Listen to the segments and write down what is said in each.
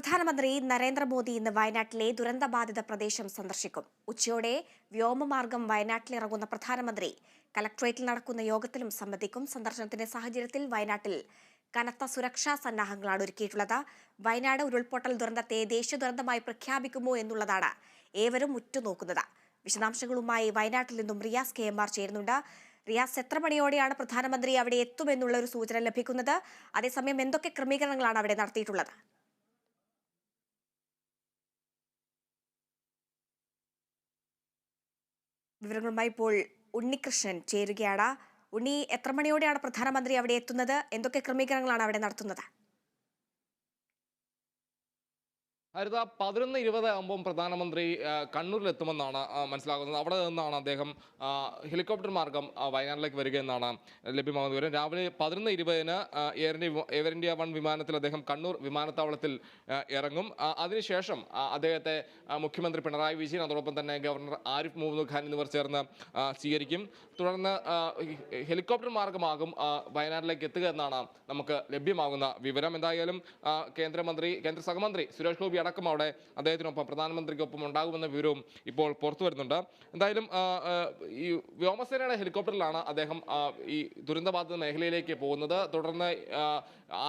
പ്രധാനമന്ത്രി നരേന്ദ്രമോദി ഇന്ന് വയനാട്ടിലെ ദുരന്തബാധിത പ്രദേശം സന്ദർശിക്കും. ഉച്ചയോടെ വ്യോമമാർഗം വയനാട്ടിലിറങ്ങുന്ന പ്രധാനമന്ത്രി കലക്ട്രേറ്റിൽ നടക്കുന്ന യോഗത്തിലും സംബന്ധിക്കും സന്ദർശനത്തിന്റെ സാഹചര്യത്തിൽ വയനാട്ടിൽ കനത്ത സുരക്ഷാ സന്നാഹങ്ങളാണ് ഒരുക്കിയിട്ടുള്ളത്. വയനാട് ഉരുൾപൊട്ടൽ ദുരന്തത്തെ ദേശീയ ദുരന്തമായി പ്രഖ്യാപിക്കുമോ എന്നുള്ളതാണ് ഏവരും ഉറ്റുനോക്കുന്നത്. വിശദാംശങ്ങളുമായി വയനാട്ടിൽ നിന്നും റിയാസ് കെ. എം. ആർ. ചേരുന്നുണ്ട്. റിയാസ് എത്ര മണിയോടെയാണ് പ്രധാനമന്ത്രി അവിടെ എത്തുമെന്നുള്ള ഒരു സൂചന ലഭിക്കുന്നത്? അതേസമയം എന്തൊക്കെ ക്രമീകരണങ്ങളാണ് അവിടെ നടത്തിയിട്ടുള്ളത്? വിവരങ്ങളുമായി ഇപ്പോൾ ഉണ്ണികൃഷ്ണൻ ചേരുകയാണ്. ഉണ്ണി എത്ര മണിയോടെയാണ് പ്രധാനമന്ത്രി അവിടെ എത്തുന്നത്? എന്തൊക്കെ ക്രമീകരണങ്ങളാണ് അവിടെ നടത്തുന്നത്? ഹരിത പതിനൊന്ന് ഇരുപത് ആകുമ്പം പ്രധാനമന്ത്രി കണ്ണൂരിലെത്തുമെന്നാണ് മനസ്സിലാകുന്നത്. അവിടെ നിന്നാണ് അദ്ദേഹം ഹെലികോപ്റ്റർ മാർഗം വയനാട്ടിലേക്ക് വരിക എന്നാണ് ലഭ്യമാകുന്ന വിവരം. രാവിലെ പതിനൊന്ന് ഇരുപതിന് Air India Air India one വിമാനത്തിൽ അദ്ദേഹം കണ്ണൂർ വിമാനത്താവളത്തിൽ ഇറങ്ങും. അതിനുശേഷം അദ്ദേഹത്തെ മുഖ്യമന്ത്രി പിണറായി വിജയൻ അതോടൊപ്പം തന്നെ ഗവർണർ ആരിഫ് മുഹമ്മദ് ഖാൻ എന്നിവർ ചേർന്ന് സ്വീകരിക്കും. തുടർന്ന് ഹെലികോപ്റ്റർ മാർഗമാകും വയനാട്ടിലേക്ക് എത്തുക എന്നാണ് നമുക്ക് ലഭ്യമാകുന്ന വിവരം. എന്തായാലും കേന്ദ്രമന്ത്രി കേന്ദ്ര സഹമന്ത്രി സുരേഷ് ഗോപി അടക്കം അവിടെ അദ്ദേഹത്തിനൊപ്പം പ്രധാനമന്ത്രിക്കൊപ്പം ഉണ്ടാകുമെന്ന വിവരവും ഇപ്പോൾ പുറത്തു വരുന്നുണ്ട്. എന്തായാലും ഈ വ്യോമസേനയുടെ ഹെലികോപ്റ്ററിലാണ് അദ്ദേഹം ഈ ദുരന്തബാധിത മേഖലയിലേക്ക് പോകുന്നത്. തുടർന്ന്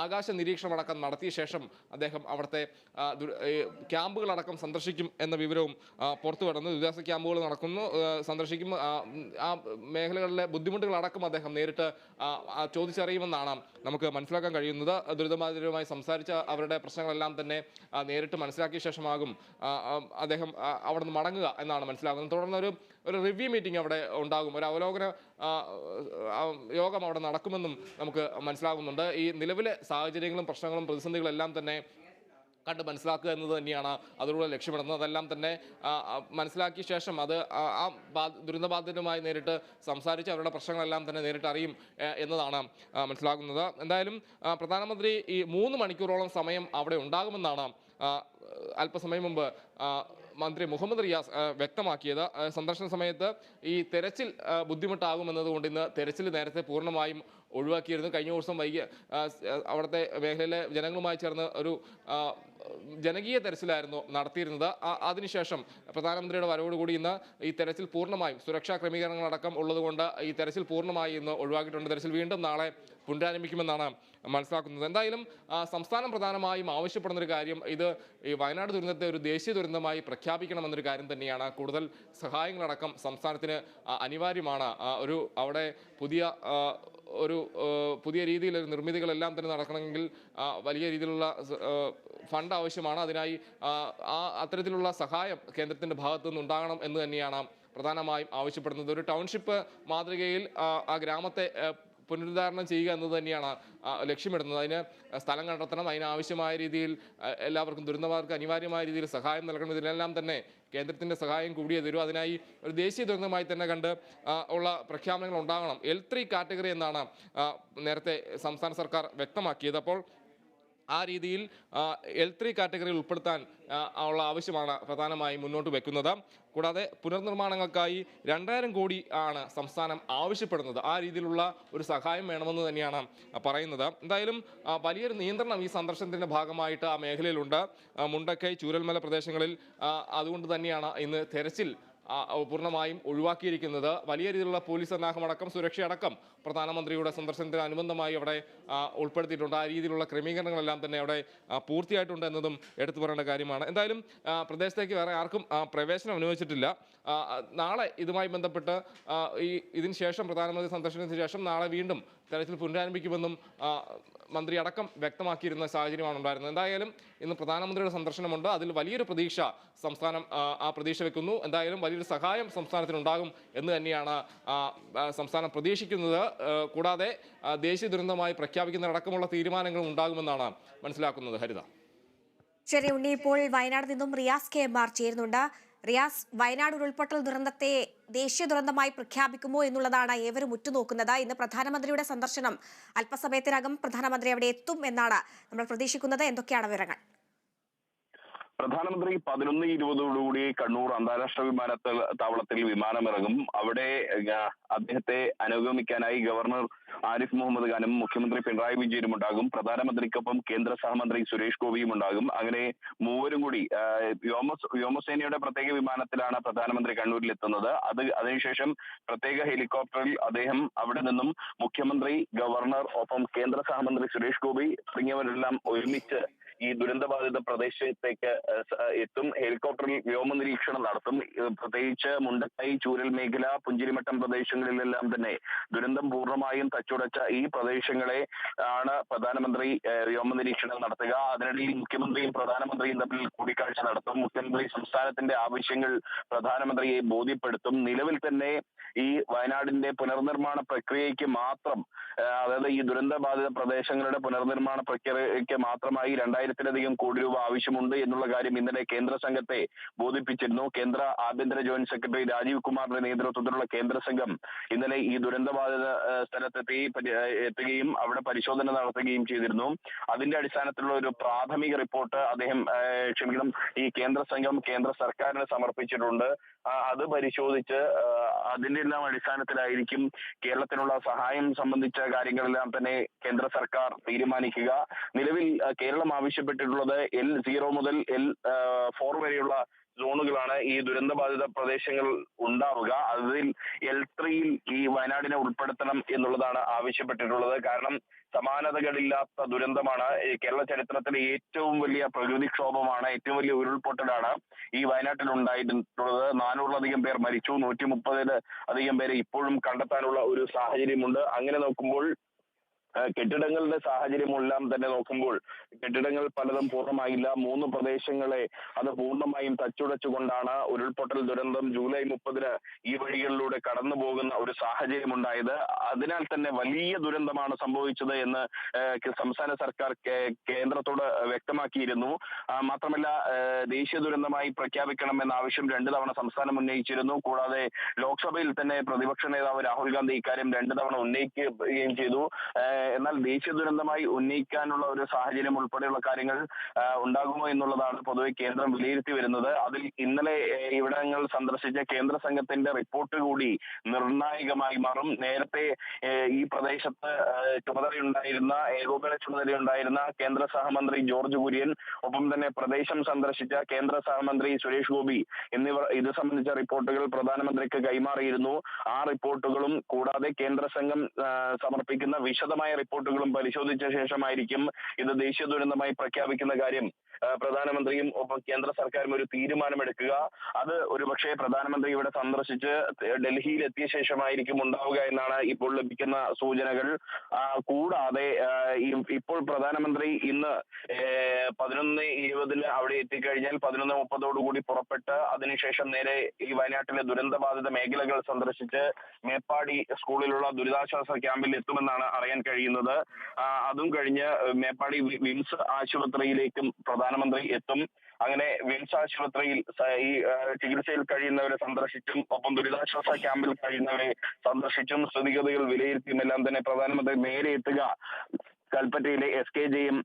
ആകാശ നിരീക്ഷണം അടക്കം നടത്തിയ ശേഷം അദ്ദേഹം അവിടുത്തെ ക്യാമ്പുകളടക്കം സന്ദർശിക്കും എന്ന വിവരവും പുറത്തു വരുന്നു. ദുരിതാസ ക്യാമ്പുകൾ നടക്കുന്നു സന്ദർശിക്കും ആ, മേഖലകളിലെ ബുദ്ധിമുട്ടുകളടക്കം അദ്ദേഹം നേരിട്ട് ചോദിച്ചറിയുമെന്നാണ് നമുക്ക് മനസ്സിലാക്കാൻ കഴിയുന്നത്. ദുരിതബാധിതരുമായി സംസാരിച്ച അവരുടെ പ്രശ്നങ്ങളെല്ലാം തന്നെ നേരിട്ട് മനസ്സിലാക്കിയ ശേഷമാകും അദ്ദേഹം അവിടെ നിന്ന് മടങ്ങുക എന്നാണ് മനസ്സിലാക്കുന്നത് തുടർന്ന് ഒരു ഒരു റിവ്യൂ മീറ്റിംഗ് അവിടെ ഉണ്ടാകും. ഒരു അവലോകന യോഗം അവിടെ നടക്കുമെന്നും നമുക്ക് മനസ്സിലാകുന്നുണ്ട്. ഈ നിലവിലെ സാഹചര്യങ്ങളും പ്രശ്നങ്ങളും പ്രതിസന്ധികളെല്ലാം തന്നെ കണ്ട് മനസ്സിലാക്കുക എന്നത് തന്നെയാണ് അതിലൂടെ ലക്ഷ്യമിടുന്നത്. അതെല്ലാം തന്നെ മനസ്സിലാക്കിയ ശേഷം അത് ആ ദുരന്തബാധിതരുമായി നേരിട്ട് സംസാരിച്ച് അവരുടെ പ്രശ്നങ്ങളെല്ലാം തന്നെ നേരിട്ട് അറിയും എന്നതാണ് മനസ്സിലാകുന്നത്. എന്തായാലും പ്രധാനമന്ത്രി ഈ മൂന്ന് മണിക്കൂറോളം സമയം അവിടെ ഉണ്ടാകുമെന്നാണ് അല്പസമയം മുമ്പ് മന്ത്രി മുഹമ്മദ് റിയാസ് വ്യക്തമാക്കിയത്. സന്ദർശന സമയത്ത് ഈ തെരച്ചിൽ ബുദ്ധിമുട്ടാകുമെന്നതുകൊണ്ട് ഇന്ന് തെരച്ചിൽ നേരത്തെ പൂർണമായും ഒഴിവാക്കിയിരുന്നു. കഴിഞ്ഞ ദിവസം വൈകി അവിടുത്തെ മേഖലയിലെ ജനങ്ങളുമായി ചേർന്ന് ഒരു ജനകീയ തെരച്ചിലായിരുന്നു നടത്തിയിരുന്നത്. അതിനുശേഷം പ്രധാനമന്ത്രിയുടെ വരവോടുകൂടി ഇന്ന് ഈ തെരച്ചിൽ പൂർണമായും സുരക്ഷാ ക്രമീകരണങ്ങളടക്കം ഉള്ളതുകൊണ്ട് ഈ തെരച്ചിൽ പൂർണമായി ഇന്ന് ഒഴിവാക്കിയിട്ടുണ്ട്. തെരച്ചിൽ വീണ്ടും നാളെ പുനരാരംഭിക്കുമെന്നാണ് മനസ്സിലാക്കുന്നത്. എന്തായാലും സംസ്ഥാനം പ്രധാനമായും ആവശ്യപ്പെടുന്നൊരു കാര്യം ഇത് ഈ വയനാട് ദുരന്തത്തെ ഒരു ദേശീയ ദുരന്തമായി പ്രഖ്യാപിക്കണമെന്നൊരു കാര്യം തന്നെയാണ്. കൂടുതൽ സഹായങ്ങളടക്കം സംസ്ഥാനത്തിന് അനിവാര്യമാണ്. ഒരു അവിടെ പുതിയ ഒരു പുതിയ രീതിയിൽ നിർമ്മിതികളെല്ലാം തന്നെ നടക്കണമെങ്കിൽ വലിയ രീതിയിലുള്ള ഫണ്ട് ആവശ്യമാണ്. അതിനായി ആ, അത്തരത്തിലുള്ള സഹായം കേന്ദ്രത്തിന്റെ ഭാഗത്തു നിന്നുണ്ടാകണം എന്ന് തന്നെയാണ് പ്രധാനമായും ആവശ്യപ്പെടുന്നത്. ഒരു ടൗൺഷിപ്പ് മാതൃകയിൽ ആ, ഗ്രാമത്തെ പുനരുദ്ധാരണം ചെയ്യുക എന്നത് തന്നെയാണ് ലക്ഷ്യമിടുന്നത്. അതിന് സ്ഥലം കണ്ടെത്തണം. അതിനാവശ്യമായ രീതിയിൽ എല്ലാവർക്കും ദുരന്തമാർക്ക് അനിവാര്യമായ രീതിയിൽ സഹായം നൽകണം. ഇതിനെല്ലാം തന്നെ കേന്ദ്രത്തിന്റെ സഹായം കൂടിയേ തരൂ. അതിനായി ഒരു ദേശീയ ദുരന്തമായി തന്നെ കണ്ട് ഉള്ള പ്രഖ്യാപനങ്ങൾ ഉണ്ടാകണം. എൽ ത്രീ കാറ്റഗറി എന്നാണ് നേരത്തെ സംസ്ഥാന സർക്കാർ വ്യക്തമാക്കിയത്. അപ്പോൾ ആ രീതിയിൽ എൽ ത്രീ കാറ്റഗറിയിൽ ഉൾപ്പെടുത്താൻ ഉള്ള ആവശ്യമാണ് പ്രധാനമായും മുന്നോട്ട് വെക്കുന്നത്. കൂടാതെ പുനർനിർമ്മാണങ്ങൾക്കായി രണ്ടായിരം കോടി ആണ് സംസ്ഥാനം ആവശ്യപ്പെടുന്നത്. ആ രീതിയിലുള്ള ഒരു സഹായം വേണമെന്ന് തന്നെയാണ് പറയുന്നത്. എന്തായാലും വലിയൊരു നിയന്ത്രണം ഈ സന്ദർശനത്തിന്റെ ഭാഗമായിട്ട് ആ മേഖലയിലുണ്ട്. മുണ്ടക്കൈ ചൂരൽമല പ്രദേശങ്ങളിൽ അതുകൊണ്ട് തന്നെയാണ് ഇന്ന് തെരച്ചിൽ പൂർണമായും ഒഴിവാക്കിയിരിക്കുന്നത്. വലിയ രീതിയിലുള്ള പോലീസ് സന്നാഹമടക്കം സുരക്ഷയടക്കം പ്രധാനമന്ത്രിയുടെ സന്ദർശനത്തിന് അനുബന്ധമായി അവിടെ ഉൾപ്പെടുത്തിയിട്ടുണ്ട്. ആ രീതിയിലുള്ള ക്രമീകരണങ്ങളെല്ലാം തന്നെ അവിടെ പൂർത്തിയായിട്ടുണ്ട് എന്നതും എടുത്തു പറയേണ്ട കാര്യമാണ്. എന്തായാലും പ്രദേശത്തേക്ക് വേറെ ആർക്കും പ്രവേശനം അനുവദിച്ചിട്ടില്ല. നാളെ ഇതുമായി ബന്ധപ്പെട്ട് ഈ ഇതിന് ശേഷം പ്രധാനമന്ത്രി സന്ദർശനത്തിന് ശേഷം നാളെ വീണ്ടും തെരച്ചിൽ പുനരാരംഭിക്കുമെന്നും മന്ത്രി അടക്കം വ്യക്തമാക്കിയിരുന്ന സാഹചര്യമാണ് ഉണ്ടായിരുന്നത്. എന്തായാലും ഇന്ന് പ്രധാനമന്ത്രിയുടെ സന്ദർശനമുണ്ട്. അതിൽ വലിയൊരു പ്രതീക്ഷ സംസ്ഥാനം ആ, പ്രതീക്ഷ വെക്കുന്നു. എന്തായാലും വലിയൊരു സഹായം സംസ്ഥാനത്തിനുണ്ടാകും എന്ന് തന്നെയാണ് സംസ്ഥാനം പ്രതീക്ഷിക്കുന്നത്. കൂടാതെ ദേശീയ ദുരന്തമായി പ്രഖ്യാപിക്കുന്നതടക്കമുള്ള തീരുമാനങ്ങളും ഉണ്ടാകുമെന്നാണ് മനസ്സിലാക്കുന്നത്. ഹരിത. ശരി ഉണ്ണി ഇപ്പോൾ വയനാട് നിന്നും റിയാസ് കെ. എം. ആർ. ചേരുന്നുണ്ട്. റിയാസ് വയനാട് ഉരുൾപൊട്ടൽ ദുരന്തത്തെ ദേശീയ ദുരന്തമായി പ്രഖ്യാപിക്കുമോ എന്നുള്ളതാണ് ഏവരും ഉറ്റുനോക്കുന്നത്. ഇന്ന് പ്രധാനമന്ത്രിയുടെ സന്ദർശനം അല്പസമയത്തിനകം പ്രധാനമന്ത്രി അവിടെ എത്തും എന്നാണ് നമ്മൾ പ്രതീക്ഷിക്കുന്നത്. എന്തൊക്കെയാണ് വിവരങ്ങൾ? പ്രധാനമന്ത്രി പതിനൊന്ന് ഇരുപതോടുകൂടി കണ്ണൂർ അന്താരാഷ്ട്ര വിമാനത്താവളത്തിൽ വിമാനമിറങ്ങും. അവിടെ അദ്ദേഹത്തെ അനുഗമിക്കാനായി ഗവർണർ ആരിഫ് മുഹമ്മദ് ഖാനും മുഖ്യമന്ത്രി പിണറായി വിജയനും ഉണ്ടാകും. പ്രധാനമന്ത്രിക്കൊപ്പം കേന്ദ്ര സഹമന്ത്രി സുരേഷ് ഗോപിയും ഉണ്ടാകും. അങ്ങനെ മൂവരും കൂടി വ്യോമസേനയുടെ പ്രത്യേക വിമാനത്തിലാണ് പ്രധാനമന്ത്രി കണ്ണൂരിൽ എത്തുന്നത് അത് അതിനുശേഷം പ്രത്യേക ഹെലികോപ്റ്ററിൽ അദ്ദേഹം അവിടെ നിന്നും മുഖ്യമന്ത്രി ഗവർണർ ഒപ്പം കേന്ദ്ര സഹമന്ത്രി സുരേഷ് ഗോപി തുടങ്ങിയവരെല്ലാം ഒരുമിച്ച് ഈ ദുരന്തബാധിത പ്രദേശത്തേക്ക് എത്തും. ഹെലികോപ്റ്ററിൽ വ്യോമ നിരീക്ഷണം നടത്തും പ്രത്യേകിച്ച് മുണ്ടക്കൈ ചൂരൽ മേഖല പുഞ്ചിരിമട്ടം പ്രദേശങ്ങളിലെല്ലാം തന്നെ ദുരന്തം പൂർണമായും തച്ചുടച്ച ഈ പ്രദേശങ്ങളെ ആണ് പ്രധാനമന്ത്രി വ്യോമ നിരീക്ഷണം നടത്തുക. അതിനിടയിൽ മുഖ്യമന്ത്രിയും പ്രധാനമന്ത്രിയും തമ്മിൽ കൂടിക്കാഴ്ച നടത്തും. മുഖ്യമന്ത്രി സംസ്ഥാനത്തിന്റെ ആവശ്യങ്ങൾ പ്രധാനമന്ത്രിയെ ബോധ്യപ്പെടുത്തും. നിലവിൽ തന്നെ ഈ വയനാടിന്റെ പുനർനിർമ്മാണ പ്രക്രിയയ്ക്ക് മാത്രം അതായത് ഈ ദുരന്തബാധിത പ്രദേശങ്ങളുടെ പുനർനിർമ്മാണ പ്രക്രിയയ്ക്ക് മാത്രമായി രണ്ടായിരത്തിലധികം കോടി രൂപ ആവശ്യമുണ്ട് എന്നുള്ള കാര്യം ഇന്നലെ കേന്ദ്ര സംഘത്തെ ബോധിപ്പിച്ചിരുന്നു. കേന്ദ്ര ആഭ്യന്തര ജോയിന്റ് സെക്രട്ടറി രാജീവ് കുമാറിന്റെ നേതൃത്വത്തിലുള്ള കേന്ദ്ര സംഘം ഇന്നലെ ഈ ദുരന്തബാധിത സ്ഥലത്തെത്തി എത്തുകയും അവിടെ പരിശോധന നടത്തുകയും ചെയ്തിരുന്നു. അതിന്റെ അടിസ്ഥാനത്തിലുള്ള ഒരു പ്രാഥമിക റിപ്പോർട്ട് അദ്ദേഹം ക്ഷമിക്കണം ഈ കേന്ദ്ര സംഘം കേന്ദ്ര സർക്കാരിന് സമർപ്പിച്ചിട്ടുണ്ട്. അത് പരിശോധിച്ച് അതിന്റെ എല്ലാം അടിസ്ഥാനത്തിലായിരിക്കും കേരളത്തിനുള്ള സഹായം സംബന്ധിച്ച കാര്യങ്ങളെല്ലാം തന്നെ കേന്ദ്ര സർക്കാർ തീരുമാനിക്കുക. നിലവിൽ കേരളം കേരളം ആവശ്യപ്പെട്ടിട്ടുള്ളത് എൽ സീറോ മുതൽ എൽ ഫോർ വരെയുള്ള സോണുകളാണ് ഈ ദുരന്തബാധിത പ്രദേശങ്ങൾ ഉണ്ടാവുക. അതിൽ എൽ ത്രീയിൽ ഈ വയനാടിനെ ഉൾപ്പെടുത്തണം എന്നുള്ളതാണ് ആവശ്യപ്പെട്ടിട്ടുള്ളത്. കാരണം സമാനതകളില്ലാത്ത ദുരന്തമാണ്. കേരള ചരിത്രത്തിലെ ഏറ്റവും വലിയ പ്രകൃതിക്ഷോഭമാണ് ഏറ്റവും വലിയ ഉരുൾപൊട്ടലാണ് ഈ വയനാട്ടിൽ ഉണ്ടായിട്ടുള്ളത്. നാനൂറിലധികം പേർ മരിച്ചു. നൂറ്റി മുപ്പതിൽ അധികം പേരെ ഇപ്പോഴും കണ്ടെത്താനുള്ള ഒരു സാഹചര്യമുണ്ട്. അങ്ങനെ നോക്കുമ്പോൾ കെട്ടിടങ്ങളുടെ സാഹചര്യമെല്ലാം തന്നെ നോക്കുമ്പോൾ കെട്ടിടങ്ങൾ പലതും പൂർണമായില്ല. മൂന്ന് പ്രദേശങ്ങളെ അത് പൂർണമായും തച്ചുടച്ചുകൊണ്ടാണ് ഉരുൾപൊട്ടൽ ദുരന്തം ജൂലൈ മുപ്പതിന് ഈ വഴികളിലൂടെ കടന്നു പോകുന്ന ഒരു സാഹചര്യം ഉണ്ടായത് അതിനാൽ തന്നെ വലിയ ദുരന്തമാണ് സംഭവിച്ചത് എന്ന് സംസ്ഥാന സർക്കാർ കേന്ദ്രത്തോട് വ്യക്തമാക്കിയിരുന്നു. മാത്രമല്ല ദേശീയ ദുരന്തമായി പ്രഖ്യാപിക്കണമെന്ന ആവശ്യം രണ്ടു തവണ സംസ്ഥാനം ഉന്നയിച്ചിരുന്നു. കൂടാതെ ലോക്സഭയിൽ തന്നെ പ്രതിപക്ഷ നേതാവ് രാഹുൽ ഗാന്ധി ഇക്കാര്യം രണ്ടു തവണ ഉന്നയിക്കുകയും ചെയ്തു. എന്നാൽ ദേശീയ ദുരന്തമായി ഉന്നയിക്കാനുള്ള ഒരു സാഹചര്യം ഉൾപ്പെടെയുള്ള കാര്യങ്ങൾ ഉണ്ടാകുമോ എന്നുള്ളതാണ് പൊതുവെ കേന്ദ്രം വിലയിരുത്തി വരുന്നത്. അതിൽ ഇന്നലെ ഇവിടങ്ങൾ സന്ദർശിച്ച കേന്ദ്ര സംഘത്തിന്റെ റിപ്പോർട്ട് കൂടി നിർണായകമായി മാറും. നേരത്തെ ഈ പ്രദേശത്ത് ചുമതലയുണ്ടായിരുന്ന ഏകോപന ചുമതലയുണ്ടായിരുന്ന കേന്ദ്ര സഹമന്ത്രി ജോർജ് കുര്യൻ ഒപ്പം തന്നെ പ്രദേശം സന്ദർശിച്ച കേന്ദ്ര സഹമന്ത്രി സുരേഷ് ഗോപി എന്നിവർ ഇത് സംബന്ധിച്ച റിപ്പോർട്ടുകൾ പ്രധാനമന്ത്രിക്ക് കൈമാറിയിരുന്നു. ആ റിപ്പോർട്ടുകളും കൂടാതെ കേന്ദ്ര സംഘം സമർപ്പിക്കുന്ന വിശദമായ റിപ്പോർട്ടുകളും പരിശോധിച്ച ശേഷമായിരിക്കും ഇത് ദേശീയ ദുരന്തമായി പ്രഖ്യാപിക്കുന്ന കാര്യം. പ്രധാനമന്ത്രിയും ഒപ്പം കേന്ദ്ര സർക്കാരും ഒരു തീരുമാനമെടുക്കുക. അത് ഒരുപക്ഷെ പ്രധാനമന്ത്രി ഇവിടെ സന്ദർശിച്ച് ഡൽഹിയിൽ എത്തിയ ശേഷമായിരിക്കും ഉണ്ടാവുക എന്നാണ് ഇപ്പോൾ ലഭിക്കുന്ന സൂചനകൾ. കൂടാതെ ഇപ്പോൾ പ്രധാനമന്ത്രി ഇന്ന് പതിനൊന്ന് ഇരുപതിന് അവിടെ എത്തിക്കഴിഞ്ഞാൽ പതിനൊന്ന് മുപ്പതോടുകൂടി പുറപ്പെട്ട് അതിനുശേഷം നേരെ ഈ വയനാട്ടിലെ ദുരന്തബാധിത മേഖലകൾ സന്ദർശിച്ച് മേപ്പാടി സ്കൂളിലുള്ള ദുരിതാശ്വാസ ക്യാമ്പിൽ എത്തുമെന്നാണ് അറിയാൻ കഴിയുന്നത്. അതും കഴിഞ്ഞ് മേപ്പാടി വിംസ് ആശുപത്രിയിലേക്കും പ്രധാനമന്ത്രി എത്തും. അങ്ങനെ വിംസ് ആശുപത്രിയിൽ ഈ ചികിത്സയിൽ കഴിയുന്നവരെ സന്ദർശിച്ചും ഒപ്പം ദുരിതാശ്വാസ ക്യാമ്പിൽ കഴിയുന്നവരെ സന്ദർശിച്ചും സ്ഥിതിഗതികൾ വിലയിരുത്തിയും എല്ലാം തന്നെ പ്രധാനമന്ത്രി നേരെ എത്തുക. കൽപ്പറ്റയിലെ S K J M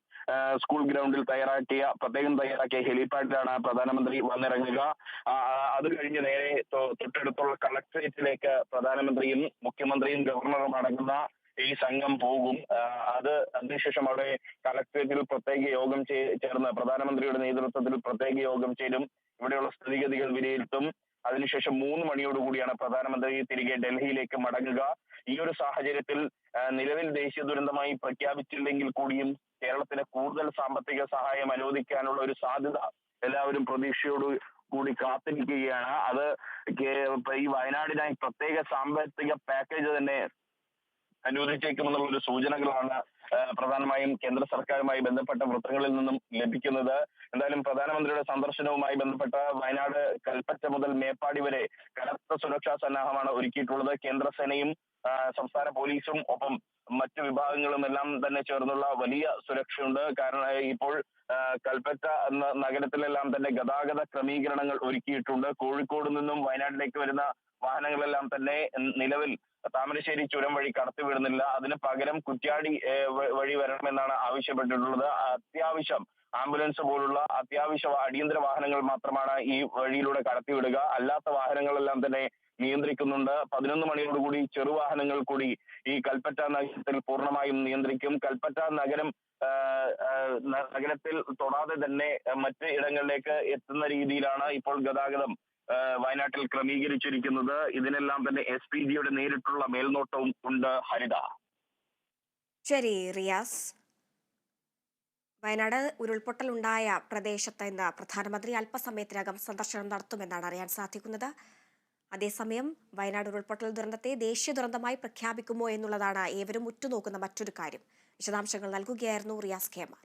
school ഗ്രൗണ്ടിൽ തയ്യാറാക്കിയ പ്രത്യേകം തയ്യാറാക്കിയ ഹെലിപാഡിലാണ് പ്രധാനമന്ത്രി വന്നിറങ്ങുക. അത് കഴിഞ്ഞ് നേരെ തൊട്ടടുത്തുള്ള കളക്ടറേറ്റിലേക്ക് പ്രധാനമന്ത്രിയും മുഖ്യമന്ത്രിയും ഗവർണറും അടങ്ങുന്ന ഈ സംഘം പോകും. അത് അതിനുശേഷം അവിടെ കളക്ടറേറ്റിൽ പ്രത്യേക യോഗം ചേർന്ന് പ്രധാനമന്ത്രിയുടെ നേതൃത്വത്തിൽ പ്രത്യേക യോഗം ചേരും. ഇവിടെയുള്ള സ്ഥിതിഗതികൾ വിലയിരുത്തും. അതിനുശേഷം മൂന്ന് മണിയോടുകൂടിയാണ് പ്രധാനമന്ത്രി തിരികെ ഡൽഹിയിലേക്ക് മടങ്ങുക. ഈ ഒരു സാഹചര്യത്തിൽ നിലവിൽ ദേശീയ ദുരന്തമായി പ്രഖ്യാപിച്ചില്ലെങ്കിൽ കൂടിയും കേരളത്തിന് കൂടുതൽ സാമ്പത്തിക സഹായം അനുവദിക്കാനുള്ള ഒരു സാധ്യത എല്ലാവരും പ്രതീക്ഷയോട് കൂടി കാത്തിരിക്കുകയാണ്. അത് ഈ വയനാടിനായി പ്രത്യേക സാമ്പത്തിക പാക്കേജ് തന്നെ അനുവദിച്ചേക്കുമെന്നുള്ള ഒരു സൂചനകളാണ് പ്രധാനമായും കേന്ദ്ര സർക്കാരുമായി ബന്ധപ്പെട്ട വൃത്തങ്ങളിൽ നിന്നും ലഭിക്കുന്നത്. എന്തായാലും പ്രധാനമന്ത്രിയുടെ സന്ദർശനവുമായി ബന്ധപ്പെട്ട വയനാട് കൽപ്പറ്റ മുതൽ മേപ്പാടി വരെ കനത്ത സുരക്ഷാ സന്നാഹമാണ് ഒരുക്കിയിട്ടുള്ളത്. കേന്ദ്രസേനയും സേനയും സംസ്ഥാന പോലീസും ഒപ്പം മറ്റു വിഭാഗങ്ങളും എല്ലാം തന്നെ ചേർന്നുള്ള വലിയ സുരക്ഷയുണ്ട്. കാരണം ഇപ്പോൾ കൽപ്പറ്റ എന്ന നഗരത്തിലെല്ലാം തന്നെ ഗതാഗത ക്രമീകരണങ്ങൾ ഒരുക്കിയിട്ടുണ്ട്. കോഴിക്കോട് നിന്നും വയനാട്ടിലേക്ക് വരുന്ന വാഹനങ്ങളെല്ലാം തന്നെ നിലവിൽ താമരശ്ശേരി ചുരം വഴി കടത്തിവിടുന്നില്ല. അതിന് പകരം കുറ്റ്യാടി വഴി വരണമെന്നാണ് ആവശ്യപ്പെട്ടിട്ടുള്ളത്. അത്യാവശ്യം ആംബുലൻസ് പോലുള്ള അത്യാവശ്യ അടിയന്തര വാഹനങ്ങൾ മാത്രമാണ് ഈ വഴിയിലൂടെ കടത്തിവിടുക. അല്ലാത്ത വാഹനങ്ങളെല്ലാം തന്നെ നിയന്ത്രിക്കുന്നുണ്ട്. പതിനൊന്ന് മണിയോടുകൂടി ചെറുവാഹനങ്ങൾ കൂടി ഈ കൽപ്പറ്റ നഗരത്തിൽ പൂർണമായും നിയന്ത്രിക്കും. കൽപ്പറ്റ നഗരം നഗരത്തിൽ തൊടാതെ തന്നെ മറ്റ് ഇടങ്ങളിലേക്ക് എത്തുന്ന രീതിയിലാണ് ഇപ്പോൾ ഗതാഗതം വയനാട്ടിൽ ക്രമീകരിച്ചിരിക്കുന്നത്. ഇതിനെല്ലാം തന്നെ എസ് പി ജിയുടെ നേരിട്ടുള്ള മേൽനോട്ടവും ഉണ്ട് ഹരിത. ശരി റിയാസ്. വയനാട് ഉരുൾപൊട്ടലുണ്ടായ പ്രദേശത്ത് ഇന്ന് പ്രധാനമന്ത്രി അല്പസമയത്തിനകം സന്ദർശനം നടത്തുമെന്നാണ് അറിയാൻ സാധിക്കുന്നത്. അതേസമയം വയനാട് ഉരുൾപൊട്ടൽ ദുരന്തത്തെ ദേശീയ ദുരന്തമായി പ്രഖ്യാപിക്കുമോ എന്നുള്ളതാണ് ഏവരും ഉറ്റുനോക്കുന്ന മറ്റൊരു കാര്യം. വിശദാംശങ്ങൾ നൽകുകയായിരുന്നു റിയാസ് കെമാർ